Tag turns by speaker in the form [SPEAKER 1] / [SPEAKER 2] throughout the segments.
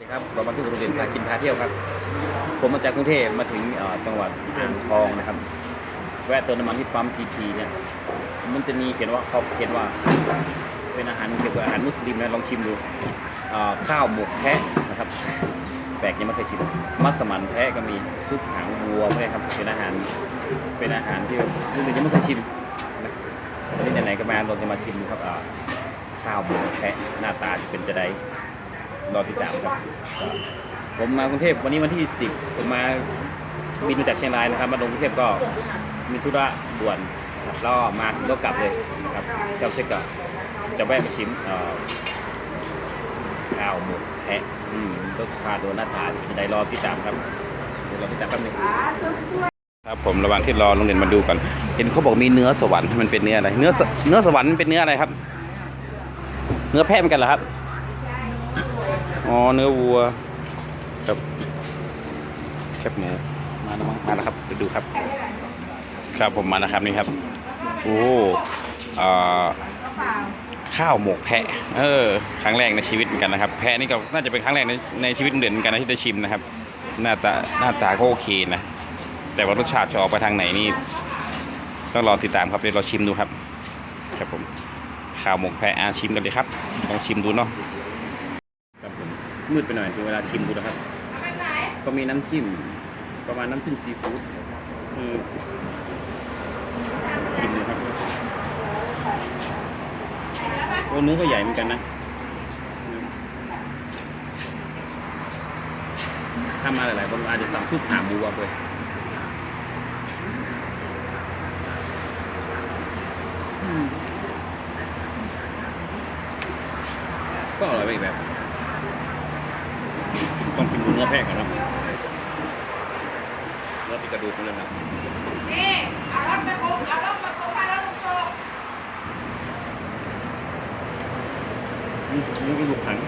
[SPEAKER 1] สวัสดีครับเรามาที่โรงเรียนพากินพาเที่ยวครับ ผมมาจากกรุงเทพมาถึงจังหวัดอ่างทองนะครับ แวะเติมน้ำมันที่ปั๊มพีทีเนี่ย มันจะมีเขียนว่าเขาเขียนว่า เป็นอาหารเกี่ยวกับอาหารมุสลิมนะลองชิมดูข้าวหมกแพะนะครับ แปลกยังไม่เคยชิมมัสมั่นแพะก็มีซุปหางวัวด้วยครับเป็นอาหารเป็นอาหารที่แบบรุ่นยังไม่เคยชิมนะวันนี้ไหนๆก็มาเราจะมาชิมดูครับข้าวหมกแพะหน้าตาจะเป็นจะได้ รอติดตามครับ ผมมากรุงเทพวันนี้วันที่ 10 ผมมาบินมาจากเชียงรายนะครับ มาลงกรุงเทพก็มีธุระด่วนนะครับแล้วก็มาก็กลับเลยนะครับเจ้าเช็คก็จะแวะมาชิมเอ้าวหมกแพะอืมรสชาติโดนหน้าตาจะได้รอติดตามครับรอติดตามแป๊บนึงครับผมระหว่างที่รอโรงเรียนมาดูก่อนเห็นเขาบอกมีเนื้อสวรรค์มันเป็นเนื้ออะไร เนื้อเนื้อสวรรค์เป็นเนื้ออะไรครับ เนื้อแพะเหมือนกันเหรอครับ อ๋อเนื้อวัวกับแคบหมูมาแล้วมั้งมาแล้วครับไปดูครับ ครับผมมาแล้วครับนี่ครับโอ้เออข้าวหมกแพะเออครั้งแรกในชีวิตเหมือนกันนะครับแพะนี่ก็น่าจะเป็นครั้งแรกในในชีวิตเด่นเหมือนกันนะที่ได้ชิมนะครับ หน้าตาหน้าตาก็โอเคนะ แต่ว่ารสชาติจะออกไปทางไหนนี่ต้องรอติดตามครับเดี๋ยวเราชิมดูครับ ครับผมข้าวหมกแพะอาชิมกันเลยครับลองชิมดูเนาะ มืดไปหน่อยถึงเวลาชิมดูนะครับ ก็มีน้ำจิ้มประมาณน้ำจิ้มซีฟู้ดคือชิมนะครับโอ้เนื้อก็ใหญ่เหมือนกันนะถ้ามาหลายๆคนอาจจะสั่งซุปหาหมูเอาไปก็อร่อยไปอีกแบบ ต้องชิมดูเนื้อแพะก่อนเนาะเนื้อติดกระดูกมันเลยนะ
[SPEAKER 2] นี่เอารถไปโคงเอารถมาโคงมารถลูกโต
[SPEAKER 1] อืม เนื้อกระดูกหัน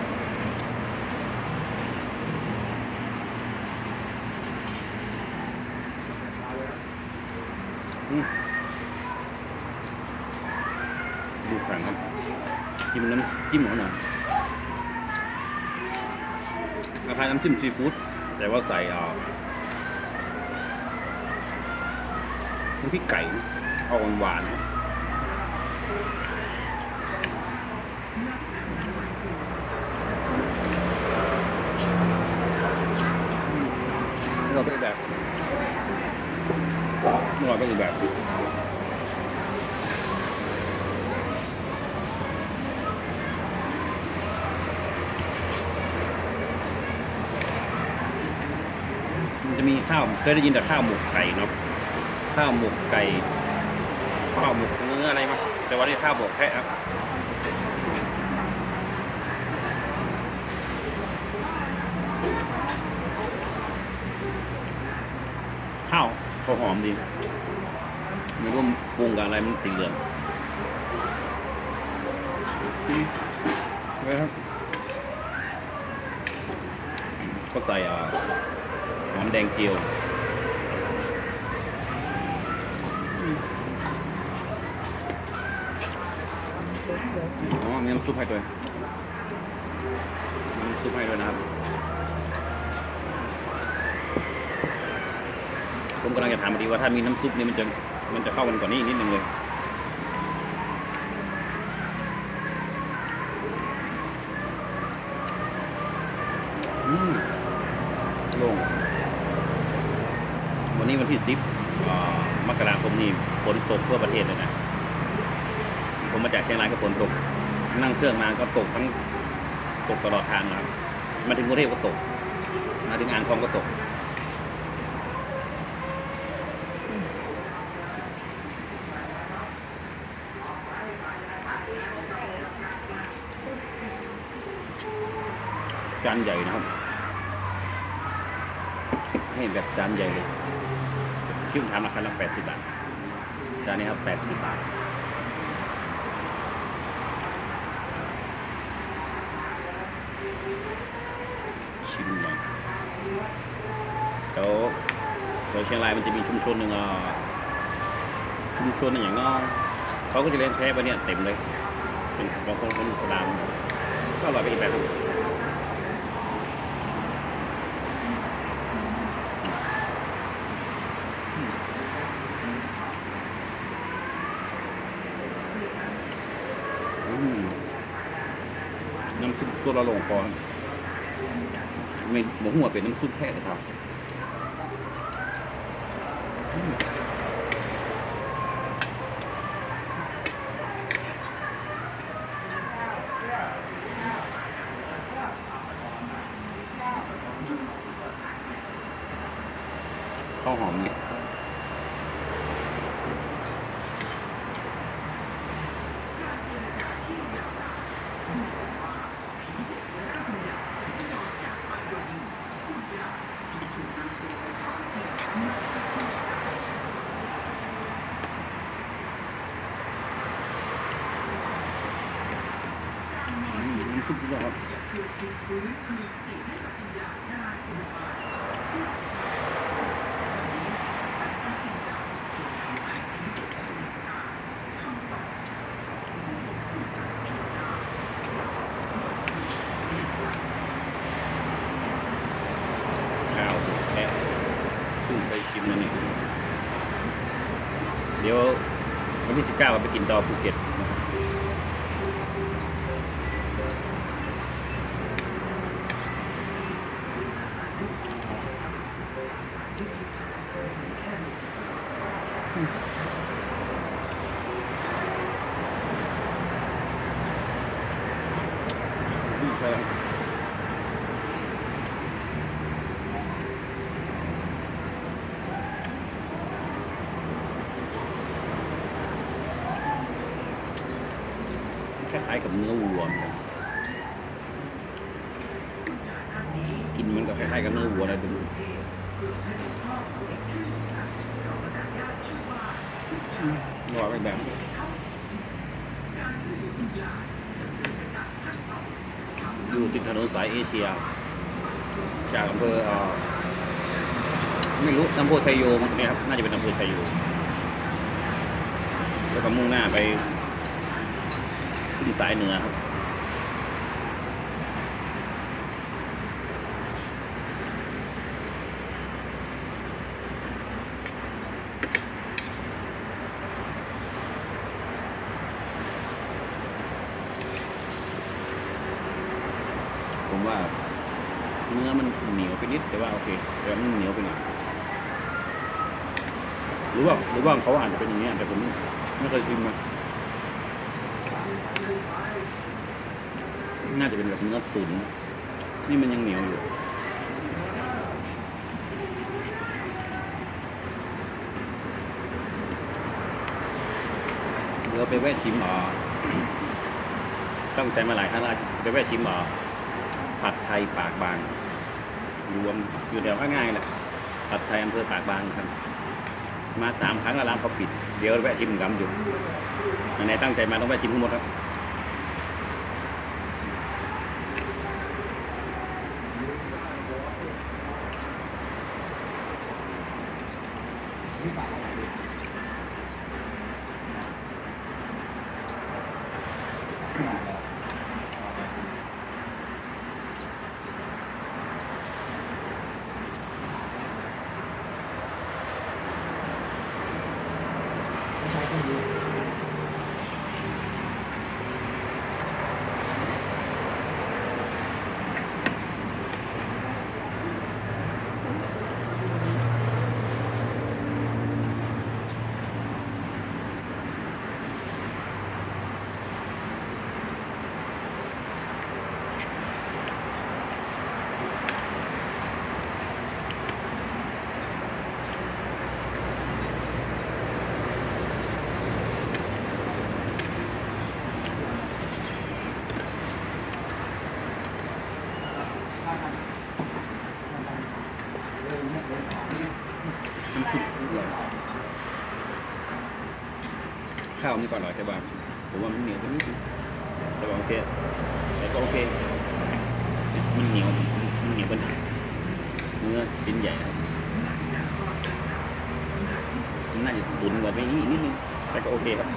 [SPEAKER 1] ดูขังครับจิ้มน้ำจิ้มเขาหน่อยคล้ายๆน้ำจิ้มซีฟู้ดแต่ว่าใส่เอ่อน้ำพริกไก่เอาหวานๆ เราไปอีกแบบ เราไปอีกแบบมันจะมีข้าวเคยได้ยินแต่ข้าวหมกไก่เนาะข้าวหมกไก่ข้าวหมกเนื้ออะไรมั้งแต่ว่านี่ข้าวหมกแพะครับข้าว เขาหอมดีไม่รู้มันปรุงกับอะไรมันสีเหลืองอืมไปครับก็ใส่อ่าหอมแดงเจียวอืมอ๋อมีน้ำซุปให้ด้วยมีน้ำซุปให้ด้วยนะครับ ผมกำลังจะถามพอดีว่าถ้ามีน้ำซุปนี่มันจะมันจะเข้ากันกว่านี้อีกนิดนึงเลยอืมโล่งวันนี้วันที่สิบมกราคมนี้ฝนตกทั่วประเทศเลยนะ ผมมาจากเชียงรายก็ฝนตก นั่งเครื่องมาก็ตกทั้งตกตลอดทางนะครับ มาถึงกรุงเทพก็ตก มาถึงอ่างทองก็ตก จานใหญ่นะครับ ให้แบบจานใหญ่เลยที่ผมทำราคาละแปดสิบบาท จานนี้ครับแปดสิบบาทชิมหน่อยเดี๋ยวเดี๋ยวเชียงรายมันจะมีชุมชนหนึ่งอะชุมชนอย่างน้อยเขาก็จะเล่นแพ้ไปเนี่ยเต็มเลย เป็นบางคนคนอิสลามก็อร่อยไปอีกแบบหนึ่ง
[SPEAKER 3] ตัวเราลงคอไม่หมูหัวเป็นน้ำซุปแพะครับข้าวหอมเนี่ย สุดยอดข้าวแพะเพิ่งไปชิมมาเนี่เดี๋ยววันที่สิบเก้าไปกินต่อภูเก็ตนะครับ ครับคล้ายๆกับเนื้อวัวเหมือนกันกินมันก็คล้ายๆกับเนื้อวัวนะดูอืมหวานไปแบบ อยู่ติดถนนสายเอเชีย จากอำเภอเอ่อไม่รู้อำเภอชัยโยมั้งนี่ครับ น่าจะเป็นอำเภอชัยโย แล้วก็มุ่งหน้าไปขึ้นสายเหนือครับ ผมว่า เนื้อมันเหนียวไปนิดแต่ว่าโอเคแต่มันเหนียวไปหน่อยหรือว่าหรือว่าเขาอาจจะเป็นอย่างนี้แต่ผมไม่เคยชิมมาน่าจะเป็นแบบเนื้อตุ๋นนี่มันยังเหนียวอยู่เดี๋ยวไปแวะชิมอ๋อต้องใจมาหลายครั้งแล้วไปแวะชิมอ๋อผัดไทยปากบาง รวมอยู่แถวข้างง่ายแหละผัดไทยอำเภอปากบางครับ มาสามครั้งแล้วร้านเขาปิด เดี๋ยวแวะชิมกำอยู่ไหนตั้งใจมาต้องแวะชิมทั้งหมดครับ น้ ข้าวมันก็อร่อยใช่ป่ะผมว่ามันเหนียวไปนิดนึงแต่ว่าโอเคแต่ก็โอเค มันเหนียวมันเหนียวเป็นเนื้อชิ้นใหญ่มันน่าจะตุ๋นกว่าไปนิดนึงแต่ก็โอเคครับ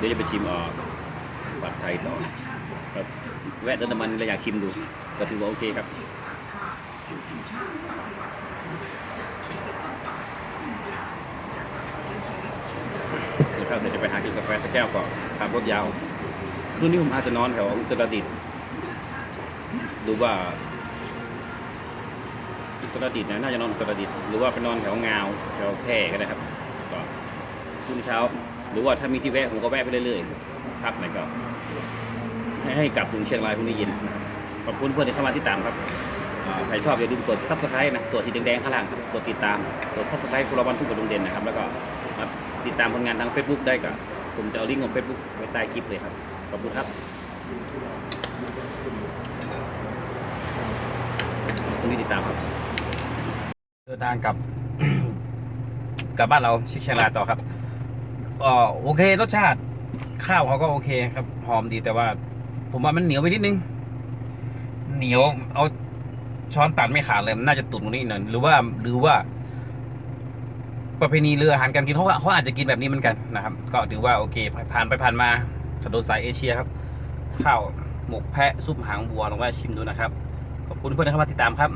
[SPEAKER 3] เดี๋ยวจะไปชิมเอ่อผัดไทยต่อครับแวะเติมนมันแล้วอยากชิมดู ก็ถือว่าโอเคครับกินข้าวเสร็จจะไปหากินกาแฟสักแก้วก่อนขับรถยาว คืนนี้ผมอาจจะนอนแถวอุตรดิตถ์ดูว่าอุตรดิตถ์นะน่าจะนอนอุตรดิตถ์หรือว่าไปนอนแถวงาวแถวแพร่ก็ได้ครับก็พรุ่งนี้เช้า หรือว่าถ้ามีที่แวะผมก็แวะไปเรื่อยๆพักไหนก็ให้ให้กลับถึงเชียงรายพรุ่งนี้เย็นขอบคุณเพื่อนที่เข้ามาที่ตามครับใครชอบอย่าลืมกดซับสไครต์นะตัวสีแดงๆข้างล่างครับกดติดตามกดซับสไครต์คุณรบันทุกกระดงเด่นนะครับ แล้วก็ติดตามผลงานทาง Facebook ได้กับผมจะเอาลิงก์ของ Facebook ไว้ใต้คลิปเลยครับ ขอบคุณครับพรุ่งนี้ติดตามครับเดินทางกลับกลับบ้านเราชิเชียงรายต่อครับ ก็โอเครสชาติ ข้าวเขาก็โอเคครับหอมดีแต่ว่า ผมว่ามันเหนียวไปนิดนึง เหนียวเอาช้อนตัดไม่ขาดเลยมันน่าจะตุ่นตรงนี้หน่อยหรือว่าหรือว่า ประเพณีเรืออาหารการกินเขาเขาอาจจะกินแบบนี้เหมือนกันนะครับ ก็ถือว่าโอเค ผ่านไปผ่านมาถนนสายเอเชียครับ ข้าวหมกแพะซุปหางวัวลองแวะชิมดูนะครับ ขอบคุณเพื่อนที่เข้ามาติดตามครับ